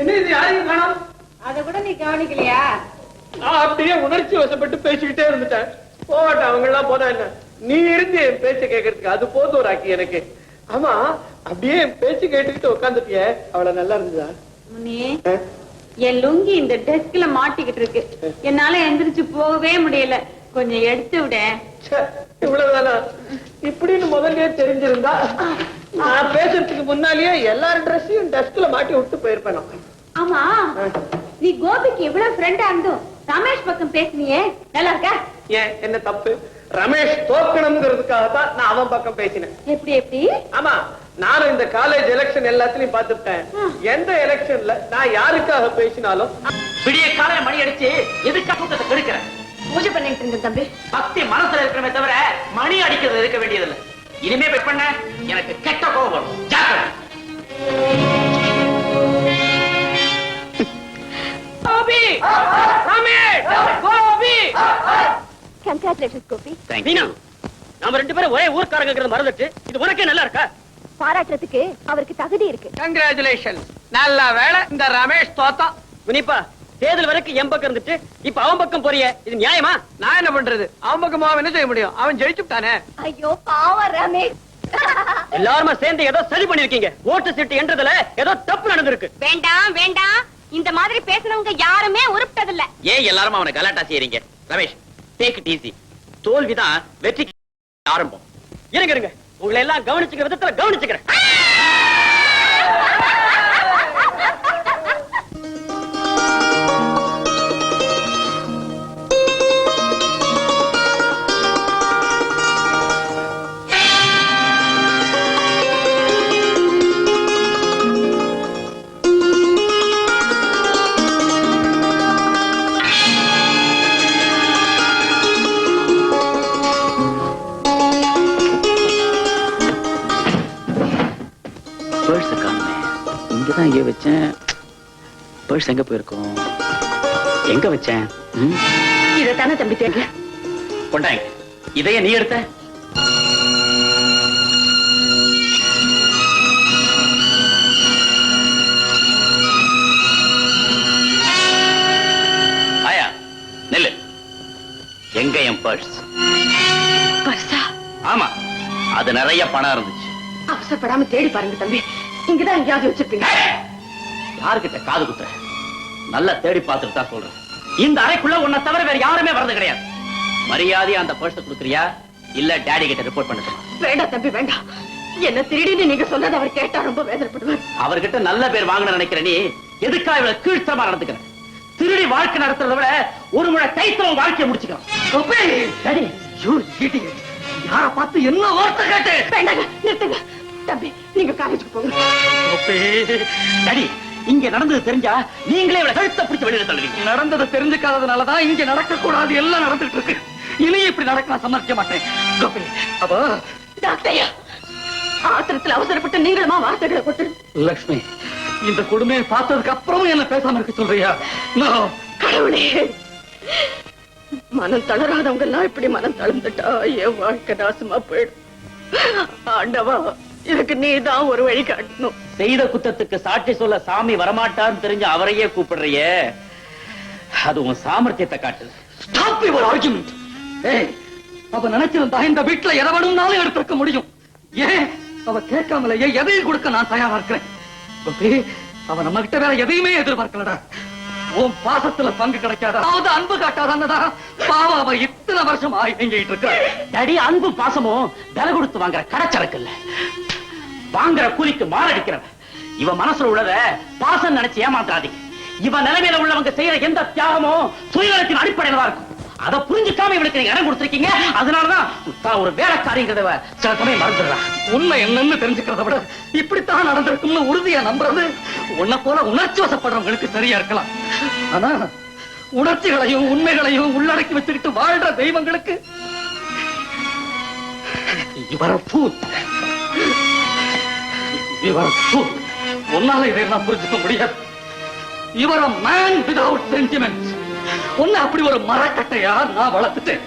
என்ன இது யாரையும் காணோம்? அத கூட நீ கவனிக்கலையா? நான் அப்படியே உணர்ச்சி வசப்பட்டு பேசிக்கிட்டே இருந்துட்டேன். போகட்டும் அவங்க எல்லாம் போனா என்ன? நீ இருந்து என் பேச்ச கேட்கறதுக்கு அது போதும் ராக்கி எனக்கு. ஆமா அப்படியே என் பேச்சு கேட்டுக்கிட்டு உட்காந்துட்டிய அவளை நல்லா இருந்ததா? என் லுங்கி இந்த டெஸ்க்ல மாட்டிக்கிட்டு இருக்கு. என்னால எந்திரிச்சு போகவே முடியல. கொஞ்சம் எடுத்து விட. இவ்வளவுதானா? இப்படின்னு முதல்லயே தெரிஞ்சிருந்தா நான் பேசுறதுக்கு முன்னாலேயே எல்லார் ட்ரெஸ்ஸையும் டெஸ்க்ல மாட்டி விட்டு போயிருப்பேன். ஆமா. நீ கோபிக்கு இவ்வளவு ஃப்ரெண்டா இருந்தும் ரமேஷ் பக்கம் பேசுனியே. நல்லா இருக்கா? ஏன் என்ன தப்பு? ரமேஷ் தோக்கணுங்கிறதுக்காக தான் நான் அவன் பக்கம் பேசினேன். எப்படி எப்படி? ஆமா நானும் இந்த காலேஜ் எலெக்ஷன் எல்லாத்துலயும் பார்த்துட்டேன் எந்த எலெக்ஷன்ல நான் யாருக்காக பேசினாலும் விடிய காலையில மணி அடிச்சு எதுக்காக கூட்டத்தை கெடுக்கிறேன். பூஜை பண்ணிட்டு இருந்தேன் தம்பி. பக்தி மனசுல இருக்கிறமே தவிர மணி அடிக்கிறது இருக்க வேண்டியதில்லை. இனிமே போய் பண்ண எனக்கு கெட்ட கோபம். ஜாக்கிரதை. கோபி! ரமேஷ்! கோபி! கங்க்ராச்சுலேஷன்ஸ் கோபி. மீனா நாம ரெண்டு பேரும் ஒரே ஊர்க்காரங்கிறது மறந்துட்டு இது உனக்கே நல்லா இருக்கா? பாராட்டுறதுக்கு அவருக்கு தகுதி இருக்கு. கங்க்ராச்சுலேஷன் நல்ல வேலை இந்த ரமேஷ் தோத்தான் முனிப்பா தேர்தல் வரைக்கும் என் பக்கம் இருந்துட்டு இப்ப அவன் பக்கம் போறிய இது நியாயமா? நான் என்ன பண்றது? அவன் பக்கமா அவன் என்ன செய்ய முடியும்? அவன் ஜெயிச்சுட்டானே ஐயோ பாவ ரமேஷ். எல்லாருமா சேர்ந்து ஏதோ சரி பண்ணிருக்கீங்க. ஓட்டு சீட்டு என்றதுல ஏதோ தப்பு நடந்திருக்கு. வேண்டாம் வேண்டாம். இந்த மாதிரி பேசுனவங்க யாருமே உருப்பிட்டதில்ல. ஏன் எல்லாரும் அவனை கலாட்டா செய்யறீங்க ரமேஷ் டேக் இட் ஈஸி தோல்விதான் வெற்றி ஆரம்பம். இருங்க இருங்க. உங்களை எல்லாம் கவனிச்சுக்கிற விதத்துல கவனிச்சுக்கிறேன். இங்க வச்சேன். பர்ஸ் எங்க போயிருக்கோம்? எங்க வச்சேன்? இதைத்தானே தம்பி தேங்க. கொண்டாங்க இதைய நீ எடுத்த? ஆயா நெல்லு. எங்க என் பர்ஸ் பர்சா ஆமா அது நிறைய பணம் இருந்துச்சு. அவசரப்படாம தேடி பாருங்க தம்பி. இங்கதான் எங்கேயாவது வச்சிருப்பீங்க. யாருக்கிட்ட காது குத்துற? நல்லா தேடி பார்த்துட்டு தான் சொல்றேன். இந்த அறைக்குள்ள உன்னை தவிர வேற யாருமே வர்றது கிடையாது. மரியாதையா அந்த பர்ஸ் கொடுக்குறியா? இல்ல டாடி கிட்ட ரிப்போர்ட் பண்ணுமா வேண்டாம் தம்பி வேண்டாம். என்ன திருடின்னு நீங்க சொன்னது அவர் கேட்டா ரொம்ப வேதனைப்படுவார். அவர்கிட்ட நல்ல பேர் வாங்கணும் நினைக்கிற நீ எதுக்கா இவ்வளவு கீழ்த்தமா நடந்துக்கிற? திருடி வாழ்க்கை நடத்துறத விட ஒரு முறை கைத்தவன் வாழ்க்கையை இடியட் யார பார்த்து என்ன வார்த்தை கேட்டு? வேண்டாங்க நிறுத்துங்க. தம்பி நீங்க காலேஜுக்கு போங்க. டாடி இங்க நடந்தது தெரிஞ்சா நீங்களே இவ்வளவு கழுத்தை பிடிச்சு வெளியில தள்ளுவீங்க. நடந்தது தெரிஞ்சுக்காததுனாலதான் இங்க நடக்க கூடாது எல்லாம் நடந்துட்டு இருக்கு இனி இப்படி நடக்க நான் சம்மதிக்க மாட்டேன். கோபி, அப்போ? டாக்டரையா ஆத்திரத்துல அவசரப்பட்டு நீங்களுமா வார்த்தைகளை கொட்டு லக்ஷ்மி இந்த கொடுமையை பார்த்ததுக்கு அப்புறமும் என்ன பேசாம இருக்க சொல்றியா. கடவுளே மனம் தளராதவங்க எல்லாம் இப்படி மனம் தளர்ந்துட்டா என் வாழ்க்கை நாசமா போயிடும். ஆண்டவா எனக்கு நீதான் ஒரு வழி காட்டணும். செய்த குத்தத்துக்கு சாட்சி சொல்ல சாமி வரமாட்டான்னு தெரிஞ்சு அவரையே கூப்பிடுறியே? அது உன் சாமர்த்தியத்தை காட்டுது. Stop your argument. ஏய், அவ நினைச்சிருந்தா இந்த வீட்டுல எதை வேணும்னாலும் எடுத்திருக்க முடியும். ஏன்? அவ கேட்காமலேயே எதையும் கொடுக்க நான் தயாரா இருக்கிறேன்? கோபி, அவ நம்ம கிட்ட வேற எதையுமே எதிர்பார்க்கலடா. உன் பாசத்துல பங்கு கிடைக்காத? அதாவது அன்பு காட்டாதன்னதா பாவம் அவ இத்தனை வருஷம் ஆகி எங்கிட்டு இருக்க. டாடி அன்பு பாசமும் விலை கொடுத்து வாங்குற கடைச்சரக்கு இல்ல. வாங்குற கூலிக்கு மாறடிக்கிறவ இவ மனசுல உள்ளத பாசம் நினைச்சு ஏமாத்தாதீங்க இவ நிலைமையில உள்ளவங்க செய்யற எந்த தியாகமும் சுயநலத்தின் அடிப்படையில தான் இருக்கும். அதை புரிஞ்சுக்காம இவளுக்கு நீங்க இடம் கொடுத்திருக்கீங்க. அதனாலதான் தான் ஒரு வேலைக்காரிங்கிறத சில சமயம் மறந்துடுறா. உண்மை என்னன்னு தெரிஞ்சுக்கிறத விட இப்படித்தான் நடந்திருக்கும்னு உறுதியா நம்புறது உன்னை போல உணர்ச்சி வசப்படுறவங்களுக்கு சரியா இருக்கலாம். ஆனா உணர்ச்சிகளையும் உண்மைகளையும் உள்ளடக்கி வச்சுக்கிட்டு வாழ்ற தெய்வங்களுக்கு இவர fool. இவர் உன்னால இதை நான் புரிஞ்சுக்க முடியாது இவர் மேன் விதவுட் சென்டிமெண்ட் உன்னை அப்படி ஒரு மரக்கட்டையா நான் வளர்த்துட்டேன்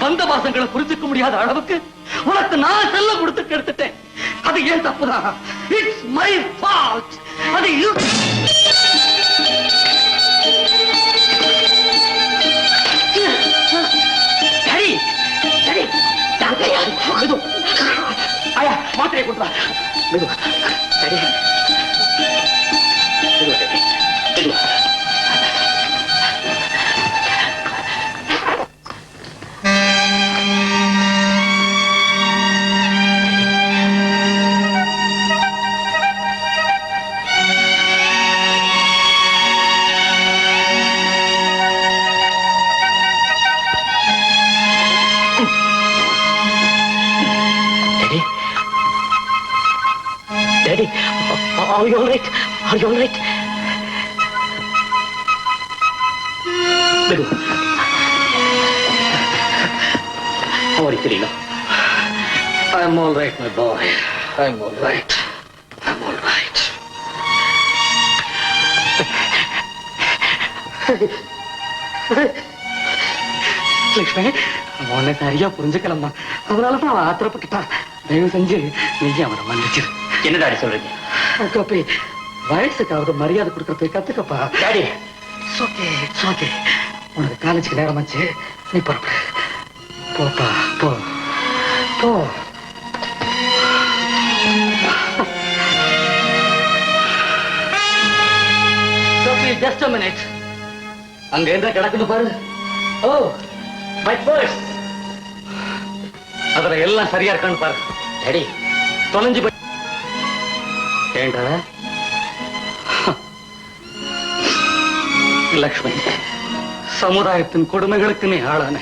வந்த வாசங்களை புரிஞ்சுக்க முடியாத அளவுக்கு உனக்கு நான் செல்ல கொடுத்து கெடுத்துட்டேன் அது ஏன் தப்புதான் இட்ஸ் மை ஃபால்ட் அது சரி சரி தங்கையால் போகுதும் ಮಾತ್ರೆ ಕೊಡುವ ಸರಿ you- Are you all right? How are you feeling now? I'm all right, my boy. I'm all right. I'm all right. Lakshmi அவன் உன்னை சரியா புரிஞ்சுக்கலம்மா அதனாலதான் அவன் ஆத்திரப்பட்டுட்டான் தயவு செஞ்சு நீ அவனை மன்னிச்சிரு என்ன சொல்றீங்க கோபி வயசுக்காவது மரியாதை கொடுக்கறதுக்கு கத்துக்கப்பா. டாடி ஓகே ஓகே உனக்கு காலேஜுக்கு நேரமாச்சு நீ புறப்படு. போப்பா போ. போ. Just a minute. அங்க என்ன கிடக்குன்னு பாரு. ஓ மை பர்ஸ் அதுல எல்லாம் சரியா இருக்கான்னு பாரு. டாடி தொலைஞ்சு ஏண்டா லக்ஷ்மி சமுதாயத்தின் கொடுமைகளுக்கு நீ ஆளான.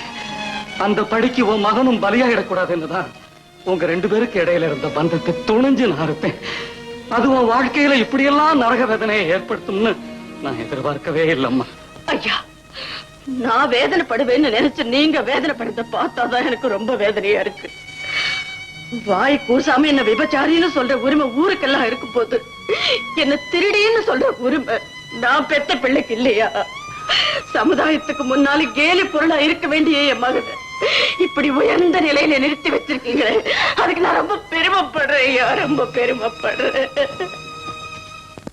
அந்த படிக்கு உன் மகனும் பலியாயிடக்கூடாதுன்னுதான் உங்க ரெண்டு பேருக்கு இடையில இருந்த பந்தத்தை துணிஞ்சு நான் இருப்பேன் அது உன் வாழ்க்கையில இப்படியெல்லாம் நரக வேதனையை ஏற்படுத்தும்னு நான் எதிர்பார்க்கவே இல்லம்மா. ஐயா நான் வேதனைப்படுவேன்னு நினைச்சு நீங்க வேதனைப்படுத்த பார்த்தாதான் எனக்கு ரொம்ப வேதனையா இருக்கு. வாய் கூசாம என்ன விபச்சாரின்னு சொல்ற உரிமை ஊருக்கெல்லாம் இருக்கும் போது என்ன திருடின்னு சொல்ற உரிமை நான் பெத்த பிள்ளைக்கு இல்லையா? சமுதாயத்துக்கு முன்னால கேலி பொருளா இருக்க வேண்டிய என் மகன் இப்படி உயர்ந்த நிலையில நிறுத்தி வச்சிருக்கீங்க அதுக்கு நான் ரொம்ப பெருமைப்படுறேன் ஐயா ரொம்ப பெருமைப்படுறேன்.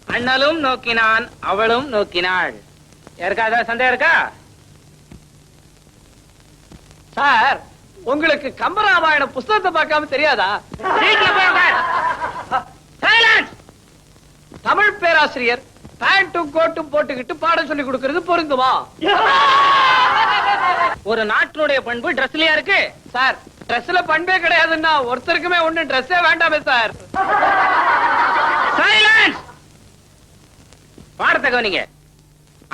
அண்ணலும் நோக்கினான் அவளும் நோக்கினாள். யாருக்கா அதான் சந்தேகம் இருக்கா? சார் உங்களுக்கு கம்பராமாயண புஸ்தகத்தை பார்க்காம தெரியாதா? தமிழ் பேராசிரியர் பேண்டும் கோட்டும் போட்டுக்கிட்டு பாடம் சொல்லி கொடுக்கிறது பொருந்துமா? ஒரு நாட்டினுடைய பண்பு ட்ரெஸ்லயா இருக்கு? சார் ட்ரெஸ்ல பண்பே கிடையாதுன்னா ஒருத்தருக்குமே ஒண்ணு ட்ரெஸ்ஸே வேண்டாமே சார். பாடத்தை கவனிங்க.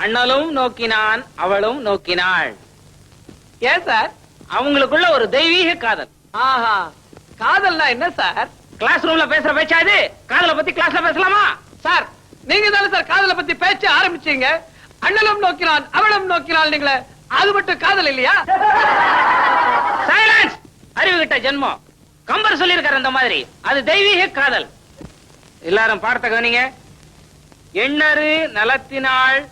அண்ணலும் நோக்கினான் அவளும் நோக்கினாள். ஏன் சார்? அவங்களுக்குள்ள ஒரு தெய்வீக காதல். ஆஹா. காதல்னா என்ன சார்? கிளாஸ் ரூம்ல பேசுற பேச்சாது காதலை பத்தி கிளாஸ்ல பேசலாமா? சார் நீங்க தானே சார் காதலை பத்தி பேச்ச ஆரம்பிச்சீங்க? அண்ணலும் நோக்கினான் அவளும் நோக்கினாள் நீங்களே அது மட்டும் காதல் இல்லையா? சைலன்ஸ் அறிவு கிட்ட ஜென்மம். கம்பர் சொல்லியிருக்காரு அந்த மாதிரி. அது தெய்வீக காதல். எல்லாரும் பாடத்தை கவனிங்க. எண்ணறு நலத்தினாள்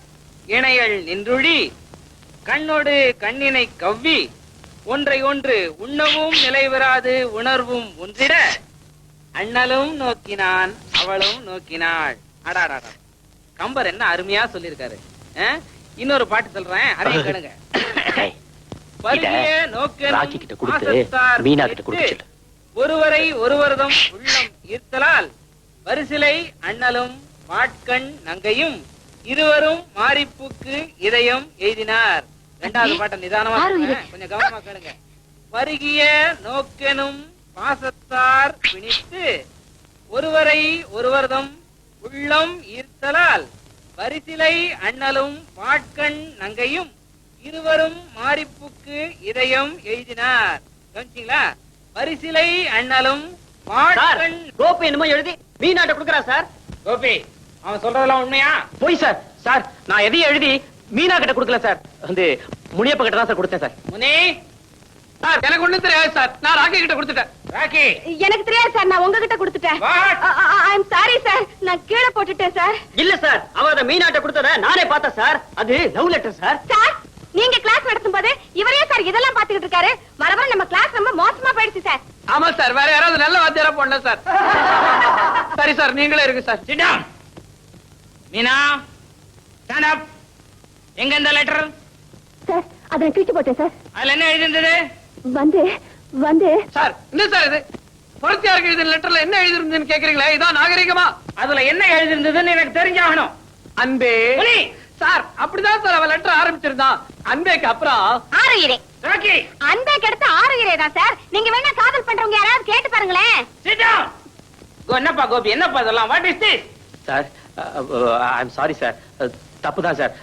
இணையல் நின்றுழி கண்ணொடு கண்ணினை கவ்வி ஒன்றை ஒன்று உண்ணவும் நிலைவராது உணர்வும் ஒன்றிட அண்ணலும் நோக்கினான் அவளும் நோக்கினாள். அடாடாடா கம்பர் என்ன அருமையா சொல்லியிருக்காரு? இன்னொரு பாட்டு சொல்றேன் அதையும் கேளுங்க. ஒருவரை ஒருவரதம் உள்ளம் ஈர்த்தலால் வரிசிலை அண்ணலும் பாட்கண் நங்கையும் இருவரும் மாரிப்புக்கு இதயம் எய்தினார். இரண்டாவது பாட்டை நிதானமா. கொஞ்சம் கவனமா கேளுங்க. பருகிய நோக்கெனும் பாசத்தார் பிணித்து ஒருவரை ஒருவர்தம் உள்ளம் ஈர்த்தலால் வரிசிலை அண்ணலும் பாட்கண் நங்கையும் இருவரும் மாரிப்புக்கு இதயம் எழுதினார் கவனிச்சீங்களா? வரிசிலை அண்ணலும் பாட்கண் கோபி என்னமோ எழுதி மீனாட்ட கொடுக்கறா சார். கோபி அவன் சொல்றதெல்லாம் உண்மையா? போய் சார். சார் நான் எதையும் எழுதி மீனா கிட்ட கொடுக்கல சார். வந்து முனியப்ப கிட்ட தான் சார் கொடுத்தேன் சார். முனி! சார் எனக்கு ஒண்ணும் தெரியாது சார். நான் ராக்கி கிட்ட கொடுத்துட்டேன். ராக்கி எனக்கு தெரியாது சார். நான் உங்ககிட்ட கொடுத்துட்டேன். What? I'm sorry sir. நான் கீழே போட்டுட்டேன் சார். இல்ல சார். அவ அத மீனாட்ட கொடுத்தத நானே பார்த்தேன் சார். அது லவ் லெட்டர் சார். சார் நீங்க கிளாஸ் நடத்தும் போது இவரே சார் இதெல்லாம் பாத்துக்கிட்டு இருக்காரு. வர வர நம்ம கிளாஸ் ரொம்ப மோசமா போயிடுச்சு சார். ஆமா சார். வேற யாராவது நல்ல வாத்தியாரா போடல சார். சரி சார். நீங்களே இருக்கு சார். Meena stand up. எங்க இந்த லெட்டர் சார் அதை கிழிச்சு போட்டேன் சார். அதுல என்ன எழுதியிருந்தது? வந்து வந்து. சார் என்ன சார் இது? பொருத்தியாருக்கு எழுதின லெட்டர்ல என்ன எழுதிருந்ததுன்னு கேக்குறீங்களா? இதான் நாகரிகமா? அதுல என்ன எழுதியிருந்ததுன்னு எனக்கு தெரிஞ்சாகணும். அன்பே. சார் அப்படிதான் சார் அவன் லெட்டர் ஆரம்பிச்சிருந்தான். அன்பேக்கு அப்புறம் ஆறுகிறேன் ராக்கி. அன்பே கெடுத்து ஆறுகிறே தான் சார். நீங்க வேணா காதல் பண்றவங்க யாராவது கேட்டு பாருங்களேன். என்னப்பா கோபி? என்னப்பா இதெல்லாம்? What is this sir I'm sorry sir தப்பு தான் சார்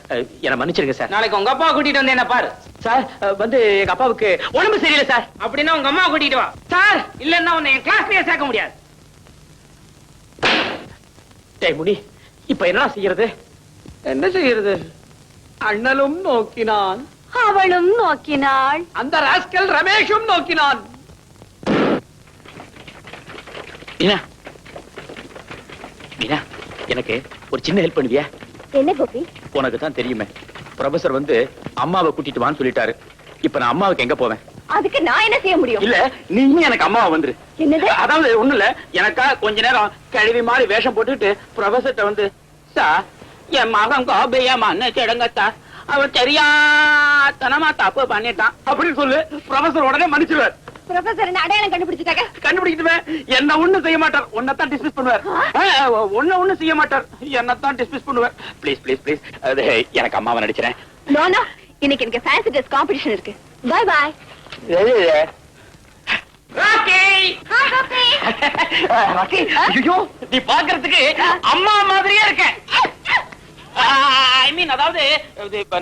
என்ன மன்னிச்சிருங்க சார். நாளைக்கு உங்க அப்பா கூட்டிட்டு வந்து என்ன பாரு. சார் வந்து எங்க அப்பாவுக்கு உடம்பு சரியில்லை சார். அப்படின்னா உங்க அம்மா கூட்டிட்டு வா. சார்! இல்லன்னா உன்னை என் கிளாஸ்லயே சேர்க்க முடியாது. டேய் முனி இப்ப என்ன செய்யறது? என்ன செய்யறது? அண்ணலும் நோக்கினான். அவளும் நோக்கினாள். அந்த ராஸ்கல் ரமேஷும் நோக்கினான். மீனா. மீனா எனக்கு ஒரு சின்ன ஹெல்ப் பண்ணுவியா? என்ன கோபி? உனக்கு தான் தெரியுமே. ப்ரொஃபசர் வந்து அம்மாவை கூட்டிட்டு வான்னு சொல்லிட்டாரு. இப்ப நான் அம்மாவுக்கு எங்க போவேன்? அதுக்கு நான் என்ன செய்ய முடியும்? இல்ல நீயும் எனக்கு அம்மாவை வந்துரு. என்னது? அதாவது ஒண்ணு இல்ல எனக்கா கொஞ்ச நேரம் கழுவி மாதிரி வேஷம் போட்டுட்டு ப்ரொஃபசர்ட்ட வந்து சார் என் மகன் கோபையா மன்னிச்சிடுங்கத்தா அவன் தெரியாதனமா தப்பு பண்ணிட்டான். அப்படின்னு சொல்லு ப்ரொஃபசர் உடனே மன்னிச்சிருவார். ப்ரொஃபசர் என்ன அடையாளம் கண்டுபிடிச்சிட்டாங்க? கண்டுபிடிக்கிட்டுவேன் என்ன ஒண்ணு செய்ய மாட்டார். உன்னைத்தான் டிஸ்மிஸ் பண்ணுவார். ஒண்ணு ஒண்ணு செய்ய மாட்டார். என்னத்தான் டிஸ்மிஸ் பண்ணுவார். ப்ளீஸ் ப்ளீஸ் ப்ளீஸ் அது எனக்கு அம்மாவை நடிக்கிறேன். நோ நோ இன்னைக்கு எனக்கு ஃபேன்சி ட்ரெஸ் காம்படிஷன் இருக்கு. நீ பாக்குறதுக்கு அம்மா மாதிரியே இருக்க ஐ மீன் அதாவது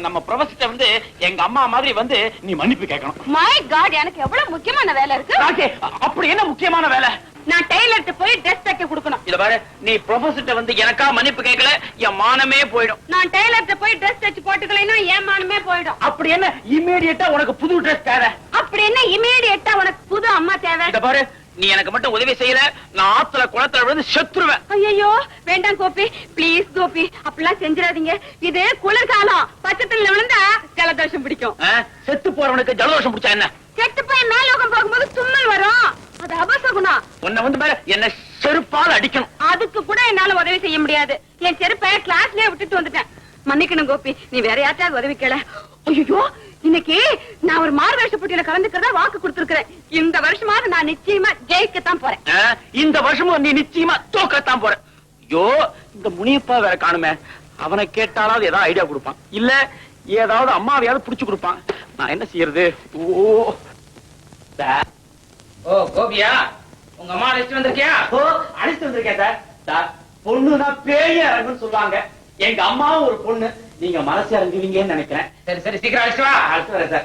நம்ம ப்ரொஃபசர் வந்து எங்க அம்மா மாதிரி வந்து நீ மன்னிப்பு கேட்கணும். மை காட் எனக்கு எவ்வளவு முக்கியமான வேலை இருக்கு? ராக்கி அப்படி என்ன முக்கியமான வேலை? நான் டெய்லர்ட்ட போய் ட்ரெஸ் தைக்க கொடுக்கணும். இத பாரு நீ ப்ரொஃபசர்ட்ட வந்து எனக்கா மன்னிப்பு கேட்கல என் மானமே போயிடும். நான் டெய்லர்ட்ட போய் ட்ரெஸ் தைச்சு போட்டுக்கலைன்னா ஏமானமே போயிடும். அப்படி என்ன இம்மீடியட்டா உனக்கு புது ட்ரெஸ் தேவை? அப்படி என்ன இமீடியட்டா உனக்கு புது அம்மா தேவை? இத பாரு நீ எனக்கு மட்டும் உதவி செய்யல நான் ஆத்துல குளத்துல விழுந்து செத்துருவேன். ஐயோ வேண்டாம் கோபி. ப்ளீஸ் கோபி அப்படிலாம் செஞ்சிடாதீங்க. இது குளிர்காலம். பச்சை தண்ணில விழுந்தா ஜலதோஷம் பிடிக்கும்? செத்து போறவனுக்கு ஜலதோஷம் பிடிச்சா என்ன? கெட்டு போய் மேலோகம் போகும்போது தும்மல் வரும். அது அபசகுணம் உன்னை வந்து பாரு என்ன செருப்பால் அடிக்கணும். அதுக்கு கூட என்னால உதவி செய்ய முடியாது. என் செருப்பை கிளாஸ்லயே விட்டுட்டு வந்துட்டேன். மன்னிக்கணும் கோபி நீ வேற யார்ட்டாவது உதவி கேள. ஐயோ இன்னைக்கு நான் ஒரு மார்வேஷ போட்டியில கலந்துக்கிறதா வாக்கு கொடுத்திருக்கிறேன். இந்த வருஷமாவது நான் நிச்சயமா ஜெயிக்கத்தான் போறேன்? இந்த வருஷமும் நீ நிச்சயமா தோக்கத்தான் போற. ஐயோ இந்த முனியப்பா வேற காணுமே. அவனை கேட்டாலாவது ஏதாவது ஐடியா கொடுப்பான். இல்ல ஏதாவது அம்மாவையாவது புடிச்சு கொடுப்பான். நான் என்ன செய்யறது? ஓ ஓ கோபியா உங்க அம்மா ரெஸ்ட் வந்திருக்கியா? ஓ அழைத்து வந்திருக்கேன் சார். சார் பொண்ணுனா பேய சொல்லுவாங்க. எங்க அம்மாவும் ஒரு பொண்ணு. நீங்க மனசு இறங்குவீங்கன்னு நினைக்கிறேன். சரி சரி சீக்கிரம் அழைச்சிட்டு வா. அடுத்து வரேன் சார்.